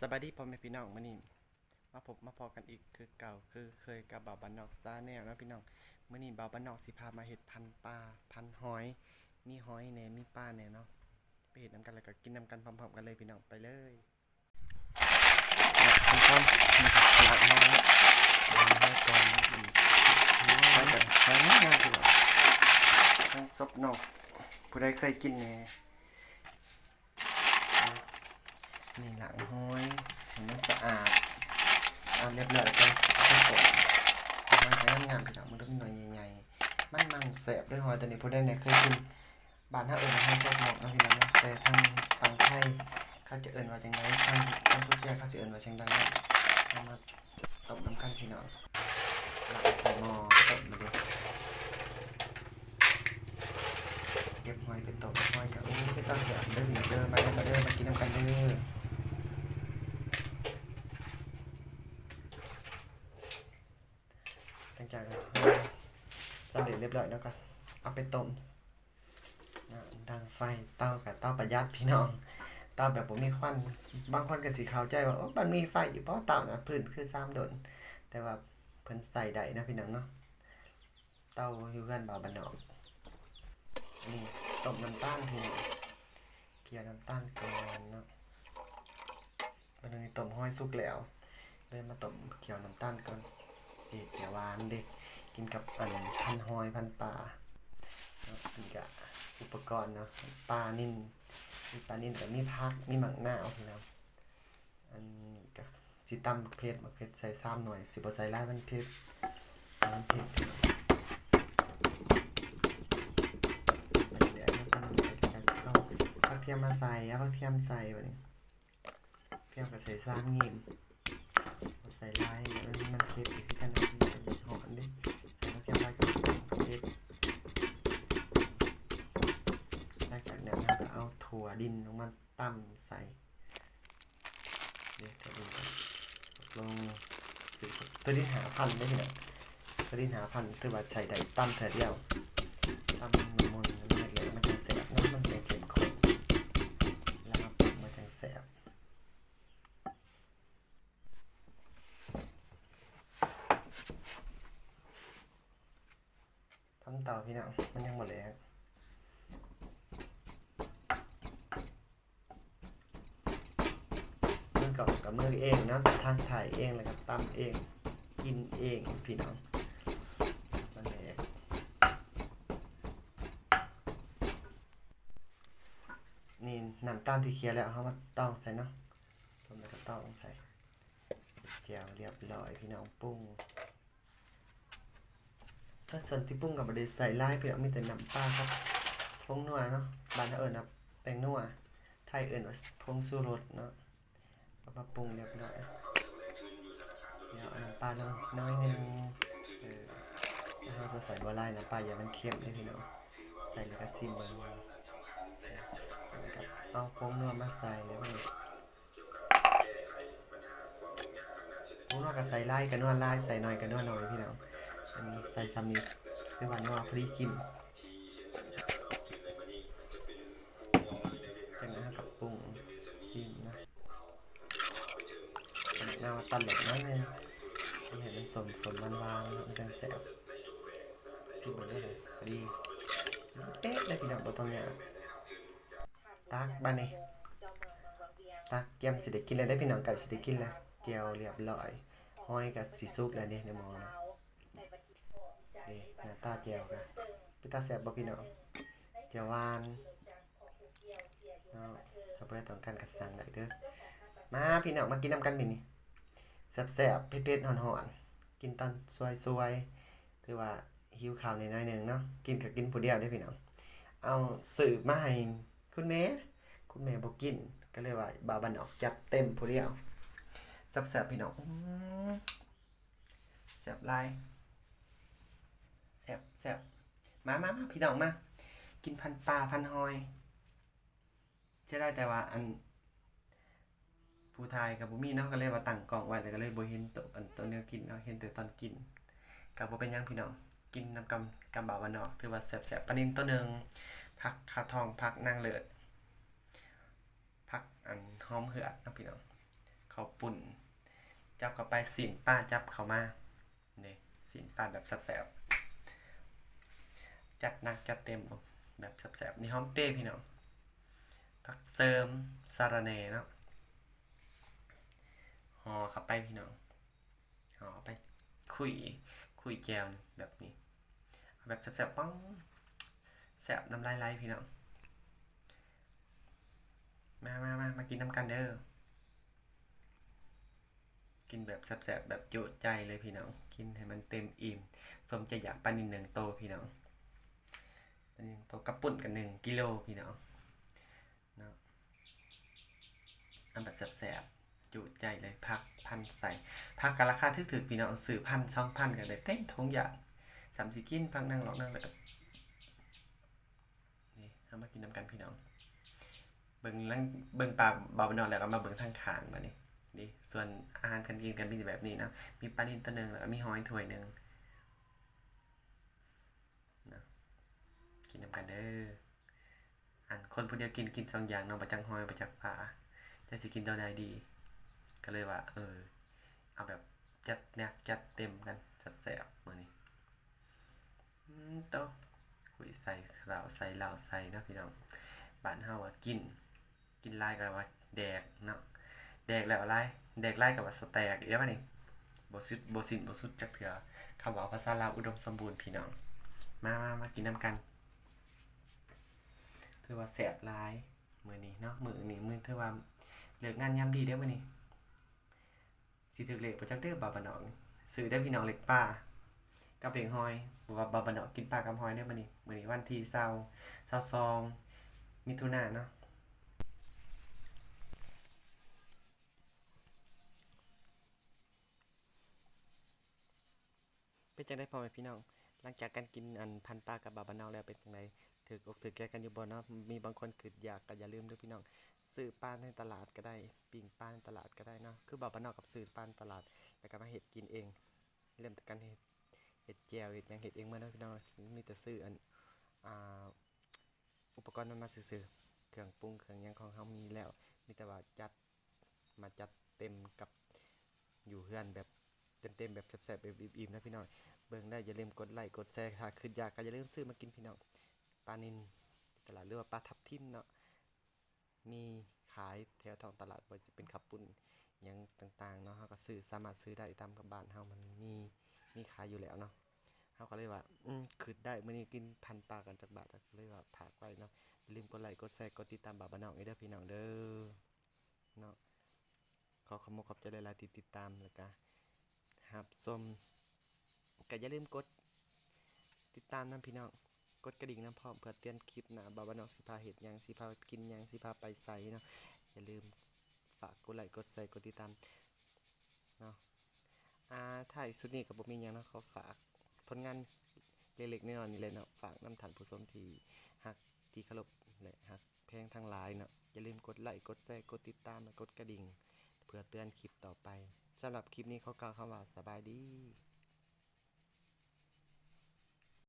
สบายดีพ่อแม่พี่น้องมื้อนี้มาพบมาพอกันอีกคือเก่าคือเคยกับบ่าวบ้านนอกสตาร์แนวนะพี่น้องมื้อนี้บ่าวบ้านนอกสิพามาเฮ็ดพันปลาพันหอย มีหอยแหน่มีปลาแหน่เนาะไปเฮ็ดนํกันแล้วก็กินนํกันพร้อมๆกันเลยพี่น้องไปเลยขั้นตอนนี่ครับสลัดหอยล้างให้ก่อนนะอืมหอยแบบหอยงามๆพี่น้องหอยซบนอกผู้ใดเคยกินแหน่ นี่หลังห้อยเห็นมันสะอาดเอาเรียบร้อยก็ก็กดเอาไว้ใช้งามๆพี่น้องมันต้องหน่อยใหญ่ๆมันมันแสบด้วยหอยตัวนี้ผู้ใดเนี่ยเคยกินบ้านถ้าเอิญให้ซอกหมกนะพี่น้องนะแต่ทางฝั่งไทยเขาจะเอิญว่าจังไงทางทางผู้เจ้าเขาจะเอิญว่าจังไงนะเอามาตบน้ำกันพี่น้องหลังใส่หม้อตบมาดิเก็บหอยเป็นตบหอยกับโอ้เป็นตาแสบเด้อพี่น้องเด้อมาเด้อมาเด้อมากินน้ำกันเด้อ หลัง จากสำเร็จเรียบร้อยแล้วก็เอาไปต้มดังไฟเตากับเตาประหยัดพี่น้องเตาแบบผมมีควันบางคนก็สีขาวใจว่าโอ้มันมีไฟอยู่เพราะเตานะพื้นคือซ้ำโดน แต่ว่าเพิ่นใส่ได้นะพี่น้องเนาะเตาอยู่กันบ่าวบันนอกนี่ต้มน้ำตาลพี่เกี่ยน้ำตาลก่อนเนาะมันนี้ต้มห้อยสุกแล้วเลยมาต้มเคี่ยวน้ำตาลก่อน เด็กอย่าหวานเด็กกินกับอันพันหอยพันปลาเนาะกินกับอุปกรณ์เนาะปลานิ่นมีปลานิ่นแต่มีพักมีหมักหน้าเอาพี่น้องอันกับจิตำเพชรมักเพชรใส่ซ้ำหน่อยสิบใส่ไล่มันเพชรมันเพชรมันเดี๋ยวให้ทำเดี๋ยวจะเอาผักเทียมมาใส่เอาผักเทียมใส่แบบนี้เทียมกับใส่ซ้ำงิมใส่ไลายมันมันเค็ดอีกที่กันหอนดิใส่มะเขือลายก็เค็ดแล้วจากนั้นเราก็เอาถั่ว ดินลงมาตั้มใส่เดี๋ยวถั่วดินลงสิตัวนี้หาพันได้ไหมตัวนี้หาพันคือว่าใส่ได้ตั้มเสร็จแล้วตั้มมันมันมันเลยมันจะแสบน้ำมันจะเข้มข้นแล้วเอาปุ๊บมันจะแสบทำต่อพี่น้องมันยังหมดเลยครับมือ กับมือเองเนาะทางถ่ายเองแล้วก็ตำเอง กินเองพี่น้องมันเองนี่น้ำตาลที่เคลียร์แล้วเขามาต้องใส่เนาะต้มแล้วก็ต้องใส่เจียวเรียบร้อยพี่น้องปรุงถ้าส่วนที่ปรุงกับบไดใส่ลายเปลือกมีแต่น้ำปลาครับพงนัวเนาะบ้านเราเอิญนะแป้งนัวไทยเอิญว่าพงสูรสเนาะ เอามาปรุงเรียบร้อยเดี๋ยวน้ำปลาลงน้อยหนึงเออถ้าเราจะใส่บัวลายน้ำปลาอย่ามันเค็มเลยพี่น้องใส่แล้วก็ซิมเบิ้งแล้วก็เอาพงนัวมาใส่แล้วนี่พงนัวก็ใส่ไลายกันนัวลายใส่หน่อยกันนัวหน่อยพี่น้องอันนี้ใส่ซัมนิดคือว่านัวพอดีกิน นาตัดเหล็กน้อยหนึงที่เห็นมันสมสมมันวางมันจังแสบซิมหมดเลยพอดีเป๊ะเลยพี่น้องบ่ต้องเนี่ยากตักบ้านนี้ตักเกียมสิได้กินแล้วได้พี่น้องกันสิได้กินแล้วเจียวเรียบร้อยห้อยกับสีซุกแล้วเนี่ยในหมอนะนี่หน้าตาแจ่วกันพี่ตาแสบบ่พี่น้องแจ่ววานเนาะถ้าบ่ได้ต้องการก็สั่งได้เด้อมาพี่น้องมากินน้ำกันพี่นี่ แซ่บๆเผ็ดๆหอนๆกินตอนสวยๆถือว่าหิวข้าวใน้อยหนึ่งเนาะกินก็กินผู้เดียวได้พี่น้องเอาสืบมาให้คุณแม่คุณแม่บ่กินก็เลยว่าบาวบันออกจัดเต็มผู้เดียวแซ่บๆพี่น้องแซ่บหลายแซ่บแซ่บมามามาพี่น้องมา กินพันปลาพันหอยจะได้แต่ว่าอัน ผู้ทายกับบุมีเนาะก็เลยว่าตั้งกล่องไว้แล้วก็เลยบ่เห็นตัวอันตัวเนื้อกินเนาะเห็นแต่ตอนกินกับบ่เป็นหยังพี่น้องกินน้ำกำกำบ่าววันเนาะถือว่าแซ่บๆปลานินตัวหนึงผักคาทองผักนางเลิศผักอันหอมเหือดนะพี่น้องเขาปุ่น จับเข้าไปสินป้าจับเข้ามาเนี่ยสินป้าแบบแสบๆจัดหนักจัดเต็มแบบแสบๆนี่หอมเป้พี่น้องผักเสริมสารเนเนาะ หอข้าไปพี่น้องหอไปคุยคุยแจวแบบนี้แบบแสบๆป้องแสบน้ำลายไหลพี่น้องมามามามากินน้ำกันเด้อกินแบบแซ่บๆแบบจุใจเลยพี่น้อง กินให้มันเต็มอิ่ม สมจะอยากปลานินหนึ่งโตพี่น้องปลานินหนึ่งโตกระปุ่นกันหนึ่งกิโลพี่น้องเนาะเอาแบบแซ่บๆ จุใจเลยพักพันใส่พักกันราคาถึกๆพี่น้องซื้อพันสองพันกันเลยเต็มทงอย่างสามสิกินพักนั่งหลอกนั่งเลยนี่เอามากินน้ำกันพี่น้อง เบิ่งลังเบิ่งปลาเบาไปนอนแล้วก็มาเบิ่งทางขางมานี่นี่ส่วนอาหารการกินกันเป็นแบบนี้นะมีปลานิลตัวหนึ่งแล้วก็มีหอยถ้วยหนึ่งนะกินน้ำกันเด้ออันคนผู้เดียวกินกินสองอย่างเนาะประจังหอยประจังปลาจะสิกินตัวใดดี ก็เลยว่า เออ เอาแบบจัดแนกจัดเต็มกันจัดแสบมือนี้อืมโตะคุยใส่ขาวใส่เหล่าใส่นะพี่น้องบ้านเฮาว่ากิน กินลายกับว่าแดกเนาะแดกแล้วอะไรแดกไล่กับว่าสแต็กเอ้ยป่ะนี่บสุดบสินบสุดจักเถื่อคำว่าภาษาลาวอุดมสมบูรณ์พี่น้อง มามามากินน้ำกันถือว่าแสบหลายมือนี้เนาะมือนี้มือถือว่าเลิกงานยามดีได้อมื้อนี้ สิถึกเลขบ่จักเด้อบาบานอกซื้อได้พี่น้องเล็กป้ากับเล็กหอยบ่ว่าบาบานอกกินปลากับหอยได้อมื้อนี้มื้อนี้วันที่20 22มิถุนายนเนาะเป็นจังได้พ่อแม่พี่น้อง หลังจากการกินอันพันปลากับบาบานอกแล้วเป็นจังไดถือกอกถือแก่กันอยู่บ่เนาะมีบางคนคิดอยากก็อย่าลืมด้อพี่น้อง ซื้อปลาในตลาดก็ได้ปิ้งปลาในตลาดก็ได้เนาะคือบาบานอกกับซื้อปลาในตลาด แล้วก็มาเฮ็ดกินเอง เริ่มจากการเฮ็ดเฮ็ดแจวเฮ็ดยังเฮ็ดเองมาเนาะพี่น้องมีแต่ซื้ออันอ่าอุปกรณ์มันมาซื่อเครื่องปรุงเครื่องยังของเฮามีแล้ว มีแต่ว่าจัดมาจัดเต็มกับอยู่เฮือนแบบเต็มๆแบบแซ่บๆแบบอิ่มๆนะพี่น้องเบิ่งได้อย่าลืมกดไลค์กดแชร์ถ้าคืออยากก็อย่าลืมซื้อมากินพี่น้องปลานินตลาดหรือว่าปลาทับทิมเนาะ มีขายแถวท้องตลาดบ่ว่าจะเป็นขับปุ่นยังต่างๆเนาะเฮาก็ซื้อสามารถซื้อได้ตามกับบ้านเฮามันมีมีขายอยู่แล้วเนาะเฮาก็เลยว่าอืมคิดได้มื้อนี้กินพันปลากันจักบาทก็เลยว่าฝากไว้เนาะอย่าลืมกดไลค์กดแชร์กดติดตามบาบานอกให้เด้อพี่น้องเด้อเนาะขอขอบคุณขอบใจหลายๆที่ติดตามแล้วก็รับชมก็อย่าลืมกดติดตามน้ำพี่น้อง กดกระดิ่งน้ำพร้อมเพื่อเตือนคลิปหนะบาบานอกสิพาเห็ดยังสิพากินยังสิพาไปใส่เนาะอย่าลืมฝากกดไลค์กดใส่กดติดตามเนาะอ่าถ่ายสุดนี้กับผมมียังเนาะขอฝากผลงานเล็กๆน้อยๆนี่เลยเนาะฝากน้ำฐานผู้ชมที่หักที่เคารพและหักเพลงทั้งหลายเนาะอย่าลืมกดไลค์กดแชร์กดติดตามและกดกระดิ่ง เพื่อเตือนคลิปต่อไปสำหรับคลิปนี้เขากล่าวคำว่าสบายดี